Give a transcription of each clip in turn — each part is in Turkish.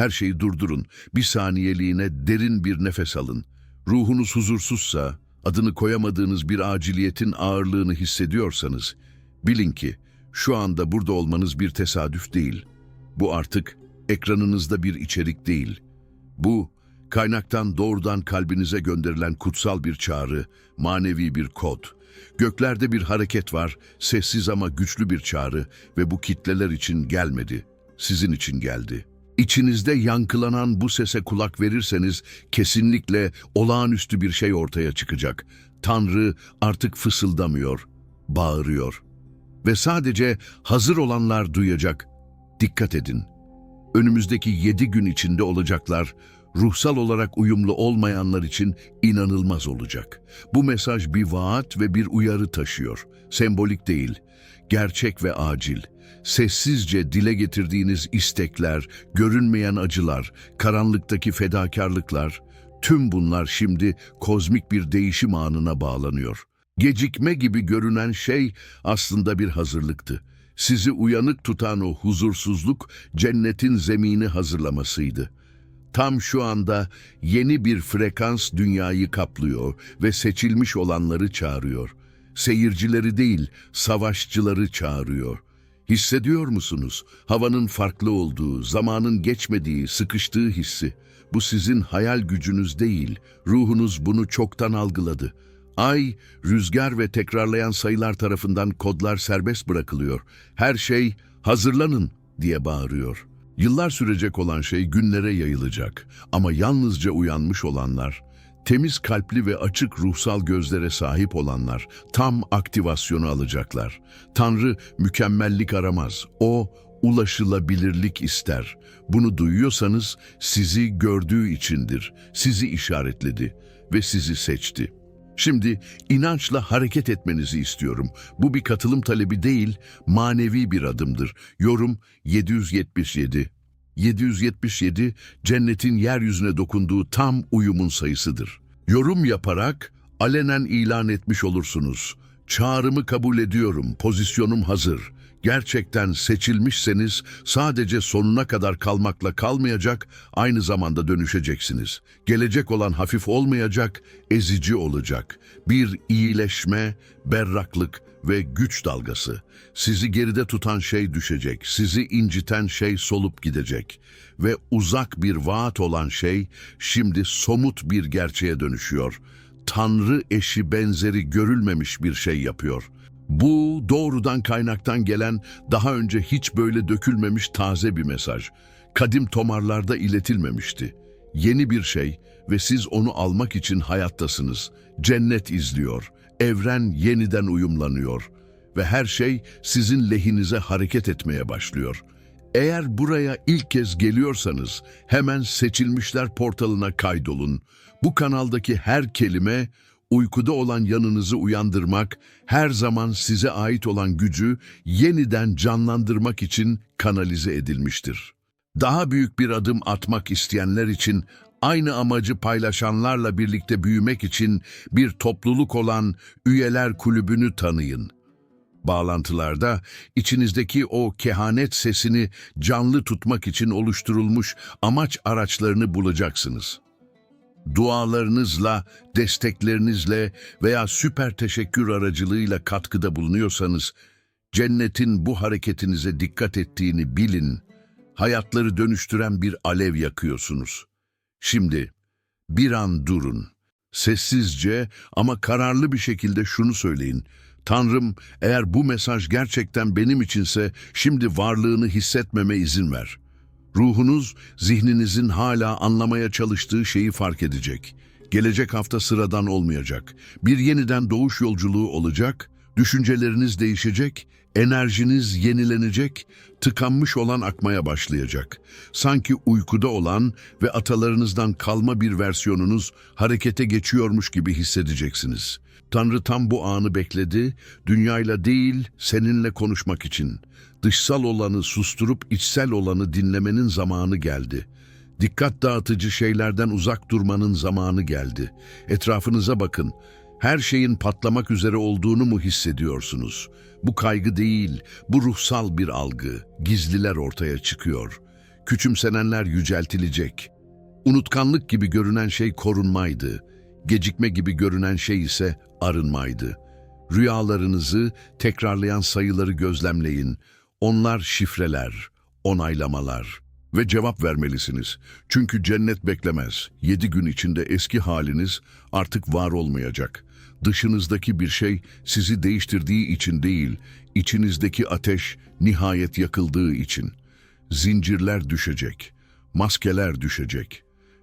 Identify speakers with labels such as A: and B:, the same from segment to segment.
A: Her şeyi durdurun. Bir saniyeliğine derin bir nefes alın. Ruhunuz huzursuzsa, adını koyamadığınız bir aciliyetin ağırlığını hissediyorsanız, bilin ki şu anda burada olmanız bir tesadüf değil. Bu artık ekranınızda bir içerik değil. Bu, kaynaktan doğrudan kalbinize gönderilen kutsal bir çağrı, manevi bir kod. Göklerde bir hareket var, sessiz ama güçlü bir çağrı ve bu kitleler için gelmedi, sizin için geldi. İçinizde yankılanan bu sese kulak verirseniz kesinlikle olağanüstü bir şey ortaya çıkacak. Tanrı artık fısıldamıyor, bağırıyor. Ve sadece hazır olanlar duyacak. Dikkat edin. Önümüzdeki yedi gün içinde olacaklar, ruhsal olarak uyumlu olmayanlar için inanılmaz olacak. Bu mesaj bir vaat ve bir uyarı taşıyor. Sembolik değil, gerçek ve acil. Sessizce dile getirdiğiniz istekler, görünmeyen acılar, karanlıktaki fedakarlıklar, tüm bunlar şimdi kozmik bir değişim anına bağlanıyor. Gecikme gibi görünen şey aslında bir hazırlıktı. Sizi uyanık tutan o huzursuzluk cennetin zemini hazırlamasıydı. Tam şu anda yeni bir frekans dünyayı kaplıyor ve seçilmiş olanları çağırıyor. Seyircileri değil, savaşçıları çağırıyor. Hissediyor musunuz? Havanın farklı olduğu, zamanın geçmediği, sıkıştığı hissi. Bu sizin hayal gücünüz değil, ruhunuz bunu çoktan algıladı. Ay, rüzgar ve tekrarlayan sayılar tarafından kodlar serbest bırakılıyor. Her şey hazırlanın diye bağırıyor. Yıllar sürecek olan şey günlere yayılacak ama yalnızca uyanmış olanlar, temiz kalpli ve açık ruhsal gözlere sahip olanlar tam aktivasyonu alacaklar. Tanrı mükemmellik aramaz. O ulaşılabilirlik ister. Bunu duyuyorsanız sizi gördüğü içindir. Sizi işaretledi ve sizi seçti. Şimdi inançla hareket etmenizi istiyorum. Bu bir katılım talebi değil, manevi bir adımdır. Yorum 777. 777 cennetin yeryüzüne dokunduğu tam uyumun sayısıdır. Yorum yaparak alenen ilan etmiş olursunuz. Çağrımı kabul ediyorum, pozisyonum hazır. Gerçekten seçilmişseniz sadece sonuna kadar kalmakla kalmayacak, aynı zamanda dönüşeceksiniz. Gelecek olan hafif olmayacak, ezici olacak. Bir iyileşme, berraklık ve güç dalgası. Sizi geride tutan şey düşecek, sizi inciten şey solup gidecek. Ve uzak bir vaat olan şey şimdi somut bir gerçeğe dönüşüyor. Tanrı eşi benzeri görülmemiş bir şey yapıyor.'' Bu doğrudan kaynaktan gelen, daha önce hiç böyle dökülmemiş taze bir mesaj. Kadim tomarlarda iletilmemişti. Yeni bir şey ve siz onu almak için hayattasınız. Cennet izliyor, evren yeniden uyumlanıyor ve her şey sizin lehinize hareket etmeye başlıyor. Eğer buraya ilk kez geliyorsanız hemen seçilmişler portalına kaydolun. Bu kanaldaki her kelime uykuda olan yanınızı uyandırmak, her zaman size ait olan gücü yeniden canlandırmak için kanalize edilmiştir. Daha büyük bir adım atmak isteyenler için, aynı amacı paylaşanlarla birlikte büyümek için bir topluluk olan Üyeler Kulübü'nü tanıyın. Bağlantılarda içinizdeki o kehanet sesini canlı tutmak için oluşturulmuş amaç araçlarını bulacaksınız.'' Dualarınızla, desteklerinizle veya süper teşekkür aracılığıyla katkıda bulunuyorsanız, cennetin bu hareketinize dikkat ettiğini bilin, hayatları dönüştüren bir alev yakıyorsunuz. Şimdi bir an durun. Sessizce ama kararlı bir şekilde şunu söyleyin. Tanrım, eğer bu mesaj gerçekten benim içinse şimdi varlığını hissetmeme izin ver.'' Ruhunuz, zihninizin hala anlamaya çalıştığı şeyi fark edecek. Gelecek hafta sıradan olmayacak. Bir yeniden doğuş yolculuğu olacak, düşünceleriniz değişecek, enerjiniz yenilenecek, tıkanmış olan akmaya başlayacak. Sanki uykuda olan ve atalarınızdan kalma bir versiyonunuz harekete geçiyormuş gibi hissedeceksiniz. Tanrı tam bu anı bekledi, dünyayla değil seninle konuşmak için. Dışsal olanı susturup içsel olanı dinlemenin zamanı geldi. Dikkat dağıtıcı şeylerden uzak durmanın zamanı geldi. Etrafınıza bakın. Her şeyin patlamak üzere olduğunu mu hissediyorsunuz? Bu kaygı değil, bu ruhsal bir algı. Gizliler ortaya çıkıyor. Küçümsenenler yüceltilecek. Unutkanlık gibi görünen şey korunmaydı. Gecikme gibi görünen şey ise arınmaydı. Rüyalarınızı tekrarlayan sayıları gözlemleyin. Onlar şifreler, onaylamalar ve cevap vermelisiniz. Çünkü cennet beklemez. Yedi gün içinde eski haliniz artık var olmayacak. Dışınızdaki bir şey sizi değiştirdiği için değil, içinizdeki ateş nihayet yakıldığı için. Zincirler düşecek, maskeler düşecek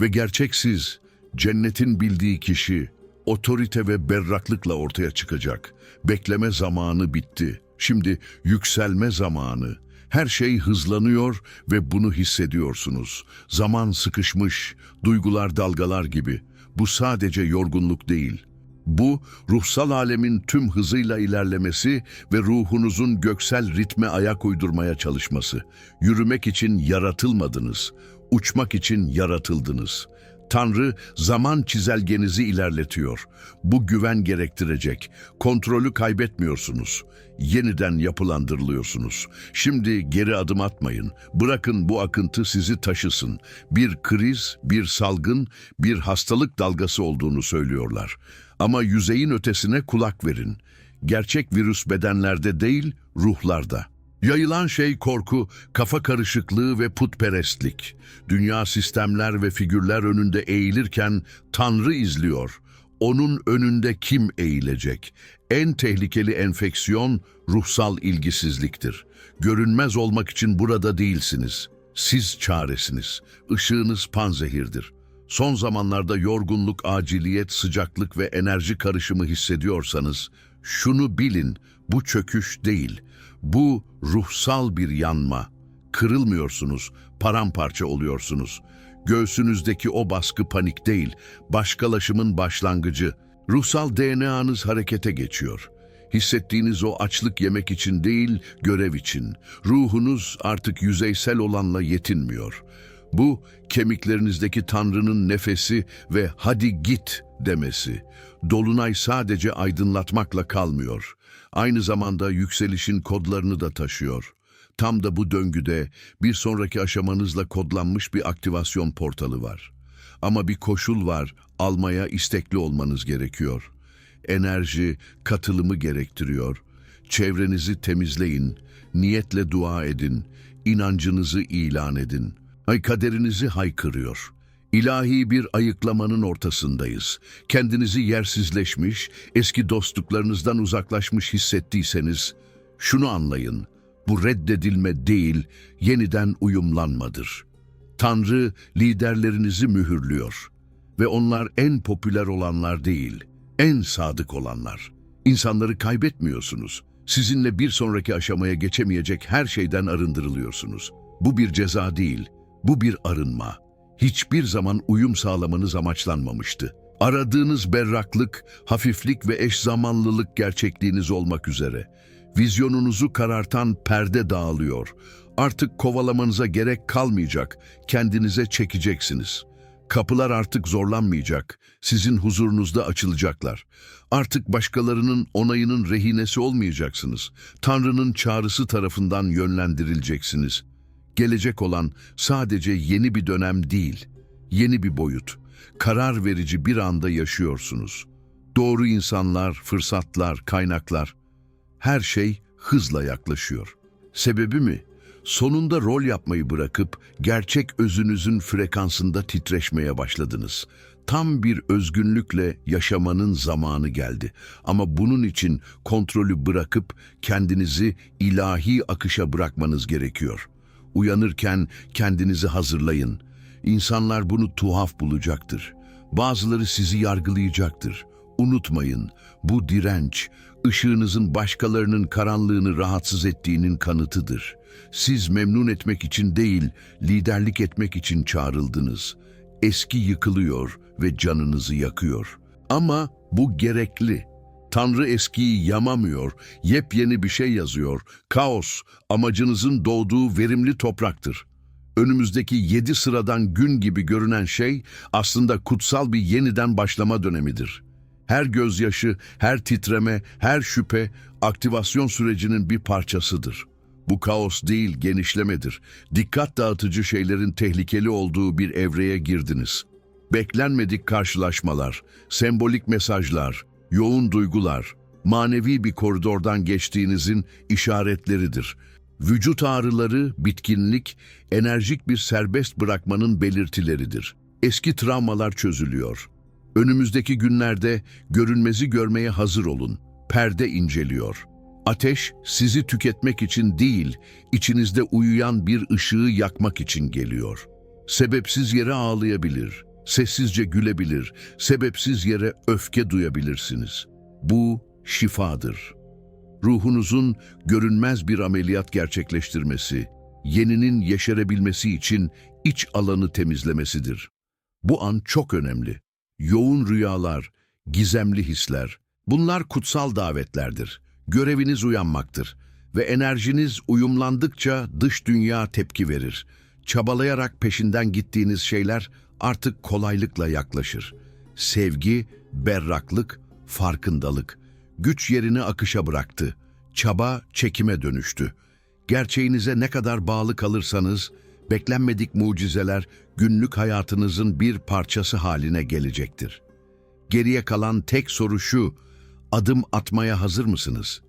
A: ve gerçek siz, cennetin bildiği kişi, otorite ve berraklıkla ortaya çıkacak. Bekleme zamanı bitti. Şimdi yükselme zamanı. Her şey hızlanıyor ve bunu hissediyorsunuz. Zaman sıkışmış, duygular dalgalar gibi. Bu sadece yorgunluk değil. Bu, ruhsal alemin tüm hızıyla ilerlemesi ve ruhunuzun göksel ritme ayak uydurmaya çalışması. Yürümek için yaratılmadınız, uçmak için yaratıldınız. Tanrı zaman çizelgenizi ilerletiyor. Bu güven gerektirecek. Kontrolü kaybetmiyorsunuz. Yeniden yapılandırılıyorsunuz. Şimdi geri adım atmayın. Bırakın bu akıntı sizi taşısın. Bir kriz, bir salgın, bir hastalık dalgası olduğunu söylüyorlar. Ama yüzeyin ötesine kulak verin. Gerçek virüs bedenlerde değil, ruhlarda. Yayılan şey korku, kafa karışıklığı ve putperestlik. Dünya sistemler ve figürler önünde eğilirken Tanrı izliyor. Onun önünde kim eğilecek? En tehlikeli enfeksiyon ruhsal ilgisizliktir. Görünmez olmak için burada değilsiniz. Siz çaresiniz. Işığınız panzehirdir. Son zamanlarda yorgunluk, aciliyet, sıcaklık ve enerji karışımı hissediyorsanız, şunu bilin, bu çöküş değil, bu ruhsal bir yanma. Kırılmıyorsunuz, paramparça oluyorsunuz. Göğsünüzdeki o baskı panik değil, başkalaşımın başlangıcı. Ruhsal DNA'nız harekete geçiyor. Hissettiğiniz o açlık yemek için değil, görev için. Ruhunuz artık yüzeysel olanla yetinmiyor. Bu, kemiklerinizdeki Tanrı'nın nefesi ve hadi git demesi. Dolunay sadece aydınlatmakla kalmıyor. Aynı zamanda yükselişin kodlarını da taşıyor. Tam da bu döngüde bir sonraki aşamanızla kodlanmış bir aktivasyon portalı var. Ama bir koşul var, almaya istekli olmanız gerekiyor. Enerji, katılımı gerektiriyor. Çevrenizi temizleyin, niyetle dua edin, inancınızı ilan edin. Ay kaderinizi haykırıyor. İlahi bir ayıklamanın ortasındayız. Kendinizi yersizleşmiş, eski dostluklarınızdan uzaklaşmış hissettiyseniz, şunu anlayın, bu reddedilme değil, yeniden uyumlanmadır. Tanrı liderlerinizi mühürlüyor ve onlar en popüler olanlar değil, en sadık olanlar. İnsanları kaybetmiyorsunuz. Sizinle bir sonraki aşamaya geçemeyecek her şeyden arındırılıyorsunuz. Bu bir ceza değil, bu bir arınma. Hiçbir zaman uyum sağlamanız amaçlanmamıştı. Aradığınız berraklık, hafiflik ve eş zamanlılık gerçekliğiniz olmak üzere. Vizyonunuzu karartan perde dağılıyor. Artık kovalamanıza gerek kalmayacak, kendinize çekeceksiniz. Kapılar artık zorlanmayacak, sizin huzurunuzda açılacaklar. Artık başkalarının onayının rehinesi olmayacaksınız. Tanrı'nın çağrısı tarafından yönlendirileceksiniz. Gelecek olan sadece yeni bir dönem değil, yeni bir boyut. Karar verici bir anda yaşıyorsunuz. Doğru insanlar, fırsatlar, kaynaklar, her şey hızla yaklaşıyor. Sebebi mi? Sonunda rol yapmayı bırakıp gerçek özünüzün frekansında titreşmeye başladınız. Tam bir özgünlükle yaşamanın zamanı geldi. Ama bunun için kontrolü bırakıp kendinizi ilahi akışa bırakmanız gerekiyor. Uyanırken kendinizi hazırlayın. İnsanlar bunu tuhaf bulacaktır. Bazıları sizi yargılayacaktır. Unutmayın, bu direnç, ışığınızın başkalarının karanlığını rahatsız ettiğinin kanıtıdır. Siz memnun etmek için değil, liderlik etmek için çağrıldınız. Eski yıkılıyor ve canınızı yakıyor. Ama bu gerekli. Tanrı eskiyi yamamıyor, yepyeni bir şey yazıyor. Kaos, amacınızın doğduğu verimli topraktır. Önümüzdeki yedi sıradan gün gibi görünen şey aslında kutsal bir yeniden başlama dönemidir. Her gözyaşı, her titreme, her şüphe aktivasyon sürecinin bir parçasıdır. Bu kaos değil, genişlemedir. Dikkat dağıtıcı şeylerin tehlikeli olduğu bir evreye girdiniz. Beklenmedik karşılaşmalar, sembolik mesajlar, yoğun duygular, manevi bir koridordan geçtiğinizin işaretleridir. Vücut ağrıları, bitkinlik, enerjik bir serbest bırakmanın belirtileridir. Eski travmalar çözülüyor. Önümüzdeki günlerde görünmezi görmeye hazır olun. Perde inceliyor. Ateş sizi tüketmek için değil, içinizde uyuyan bir ışığı yakmak için geliyor. Sebepsiz yere ağlayabilir, sessizce gülebilir, sebepsiz yere öfke duyabilirsiniz. Bu şifadır. Ruhunuzun görünmez bir ameliyat gerçekleştirmesi, yeninin yeşerebilmesi için iç alanı temizlemesidir. Bu an çok önemli. Yoğun rüyalar, gizemli hisler, bunlar kutsal davetlerdir. Göreviniz uyanmaktır ve enerjiniz uyumlandıkça dış dünya tepki verir. Çabalayarak peşinden gittiğiniz şeyler artık kolaylıkla yaklaşır. Sevgi, berraklık, farkındalık. Güç yerini akışa bıraktı. Çaba çekime dönüştü. Gerçeğinize ne kadar bağlı kalırsanız, beklenmedik mucizeler günlük hayatınızın bir parçası haline gelecektir. Geriye kalan tek soru şu, adım atmaya hazır mısınız?